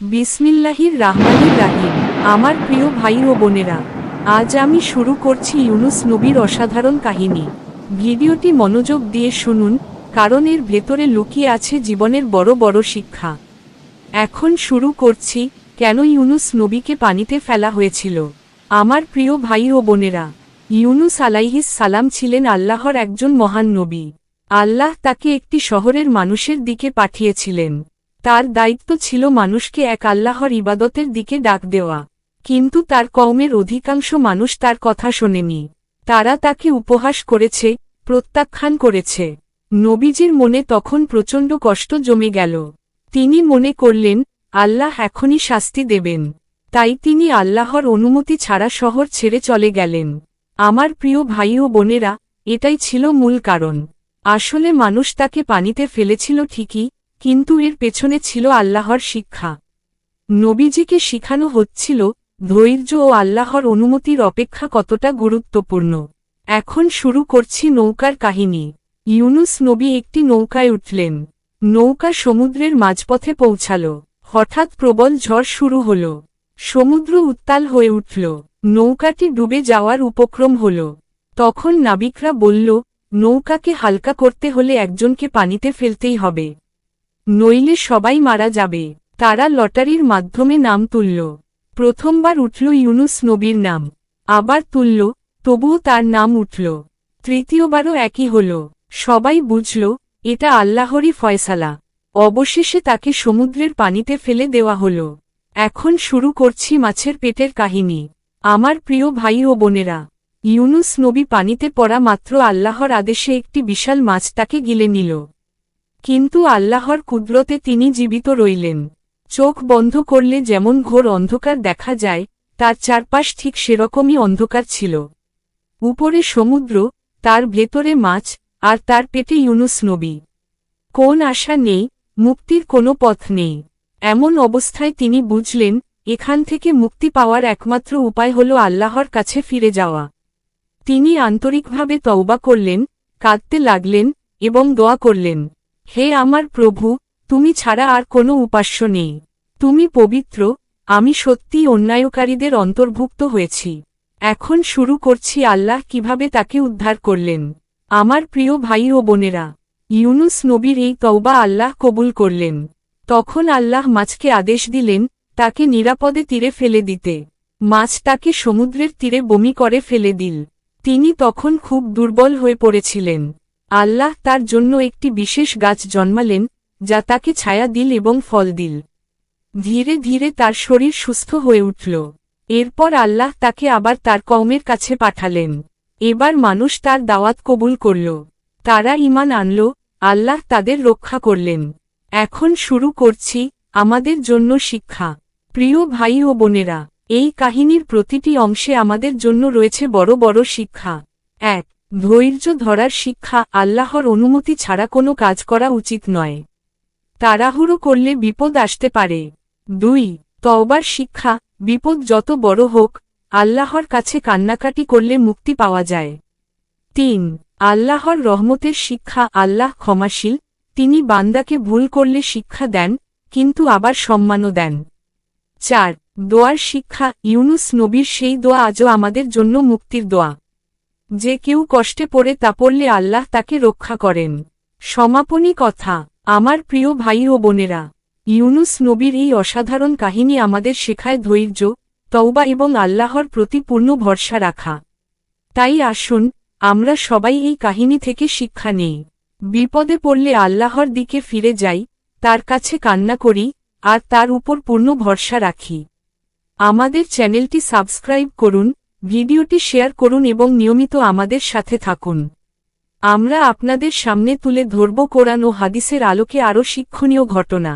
বিসমিল্লাহির রাহমানির রাহিম। আমার প্রিয় ভাই ও বোনেরা, আজ আমি শুরু করছি ইউনুস নবীর অসাধারণ কাহিনী। ভিডিওটি মনোযোগ দিয়ে শুনুন, কারণ এর ভেতরে লুকিয়ে আছে জীবনের বড় বড় শিক্ষা। এখন শুরু করছি, কেন ইউনুস নবীকে পানিতে ফেলা হয়েছিল? আমার প্রিয় ভাই ও বোনেরা, ইউনুস আলাইহিস সালাম ছিলেন আল্লাহর একজন মহান নবী। আল্লাহ তাকে একটি শহরের মানুষের দিকে পাঠিয়েছিলেন। তার দায়িত্ব ছিল মানুষকে এক আল্লাহর ইবাদতের দিকে ডাক দেওয়া। কিন্তু তার কওমের অধিকাংশ মানুষ তার কথা শোনেনি। তারা তাকে উপহাস করেছে, প্রত্যাখ্যান করেছে। নবীজির মনে তখন প্রচণ্ড কষ্ট জমে গেল। তিনি মনে করলেন, আল্লাহ এখনই শাস্তি দেবেন। তাই তিনি আল্লাহর অনুমতি ছাড়া শহর ছেড়ে চলে গেলেন। আমার প্রিয় ভাই ও বোনেরা, এটাই ছিল মূল কারণ। আসলে মানুষ তাকে পানিতে ফেলেছিল ঠিকই কিন্তু এর পেছনে ছিল আল্লাহর শিক্ষা। নবীজিকে শিখানো হচ্ছিল, ধৈর্য ও আল্লাহর অনুমতির অপেক্ষা কতটা গুরুত্বপূর্ণ। এখন শুরু করছি নৌকার কাহিনী। ইউনুস নবী একটি নৌকায় উঠলেন। নৌকা সমুদ্রের মাঝপথে পৌঁছাল। হঠাৎ প্রবল ঝড় শুরু হল। সমুদ্র উত্তাল হয়ে উঠল। নৌকাটি ডুবে যাওয়ার উপক্রম হল। তখন নাবিকরা বলল, নৌকাকে হালকা করতে হলে একজনকে পানিতে ফেলতেই হবে। নইলে সবাই মারা যাবে। তারা লটারির মাধ্যমে নাম তুলল। প্রথমবার উঠল ইউনুস নবীর নাম। আবার তুলল, তবুও তার নাম উঠল। তৃতীয়বারও একই হল। সবাই বুঝল, এটা আল্লাহরই ফয়সালা। অবশেষে তাকে সমুদ্রের পানিতে ফেলে দেওয়া হল। এখন শুরু করছি মাছের পেটের কাহিনী। আমার প্রিয় ভাই ও বোনেরা, ইউনুস নবী পানিতে পড়া মাত্র আল্লাহর আদেশে একটি বিশাল মাছ তাকে গিলে নিল। কিন্তু আল্লাহর কুদরতে তিনি জীবিত রইলেন। চোখ বন্ধ করলে যেমন ঘোর অন্ধকার দেখা যায়, তার চারপাশ ঠিক সেরকমই অন্ধকার ছিল। উপরে সমুদ্র, তার ভেতরে মাছ, আর তার পেটে ইউনুস নবী। কোন আশা নেই, মুক্তির কোনো পথ নেই। এমন অবস্থায় তিনি বুঝলেন, এখান থেকে মুক্তি পাওয়ার একমাত্র উপায় হল আল্লাহর কাছে ফিরে যাওয়া। তিনি আন্তরিকভাবে তওবা করলেন, কাঁদতে লাগলেন, এবং দোয়া করলেন। হে আমার প্রভু, তুমি ছাড়া আর কোনো উপাস্য নেই। তুমি পবিত্র, আমি সত্যি অন্যায়কারীদের অন্তর্ভুক্ত হয়েছি। এখন শুরু করছি আল্লাহ কীভাবে তাকে উদ্ধার করলেন। আমার প্রিয় ভাই ও বোনেরা, ইউনুস নবীর এই তওবা আল্লাহ কবুল করলেন। তখন আল্লাহ মাছকে আদেশ দিলেন, তাকে নিরাপদে তীরে ফেলে দিতে। মাছ তাকে সমুদ্রের তীরে বমি করে ফেলে দিল। তিনি তখন খুব দুর্বল হয়ে পড়েছিলেন। আল্লাহ তার জন্য একটি বিশেষ গাছ জন্মালেন, যা তাকে ছায়া দিল এবং ফল দিল। ধীরে ধীরে তার শরীর সুস্থ হয়ে উঠল। এরপর আল্লাহ তাকে আবার তার কওমের কাছে পাঠালেন। এবার মানুষ তার দাওয়াত কবুল করল। তারা ইমান আনল, আল্লাহ তাদের রক্ষা করলেন। এখন শুরু করছি আমাদের জন্য শিক্ষা। প্রিয় ভাই ও বোনেরা, এই কাহিনীর প্রতিটি অংশে আমাদের জন্য রয়েছে বড় বড় শিক্ষা। এক ধৈর্য ধরার শিক্ষা আল্লাহর অনুমতি ছাড়া কোনো কাজ করা উচিত নয়। তাড়াহুড়ো করলে বিপদ আসতে পারে। দুই, তওবার শিক্ষা, বিপদ যত বড় হোক, আল্লাহর কাছে কান্নাকাটি করলে মুক্তি পাওয়া যায়। তিন, আল্লাহর রহমতের শিক্ষা, আল্লাহ ক্ষমাশীল, তিনি বান্দাকে ভুল করলে শিক্ষা দেন, কিন্তু আবার সম্মানও দেন। চার, দোয়ার শিক্ষা, ইউনুস নবীর সেই দোয়া আজও আমাদের জন্য মুক্তির দোয়া। যে কেউ কষ্টে পড়ে তা পড়লে আল্লাহ তাকে রক্ষা করেন। সমাপনী কথা, আমার প্রিয় ভাই ও বোনেরা, ইউনুস নবীর এই অসাধারণ কাহিনী আমাদের শেখায় ধৈর্য, তওবা এবং আল্লাহর প্রতি পূর্ণ ভরসা রাখা। তাই আসুন, আমরা সবাই এই কাহিনী থেকে শিক্ষা নেই। বিপদে পড়লে আল্লাহর দিকে ফিরে যাই, তার কাছে কান্না করি, আর তার উপর পূর্ণ ভরসা রাখি। আমাদের চ্যানেলটি সাবস্ক্রাইব করুন ভিডিওটি শেয়ার করুন এবং নিয়মিত আমাদের সাথে থাকুন। আমরা আপনাদের সামনে তুলে ধরব কোরআন ও হাদিসের আলোকে আরও শিক্ষণীয় ঘটনা।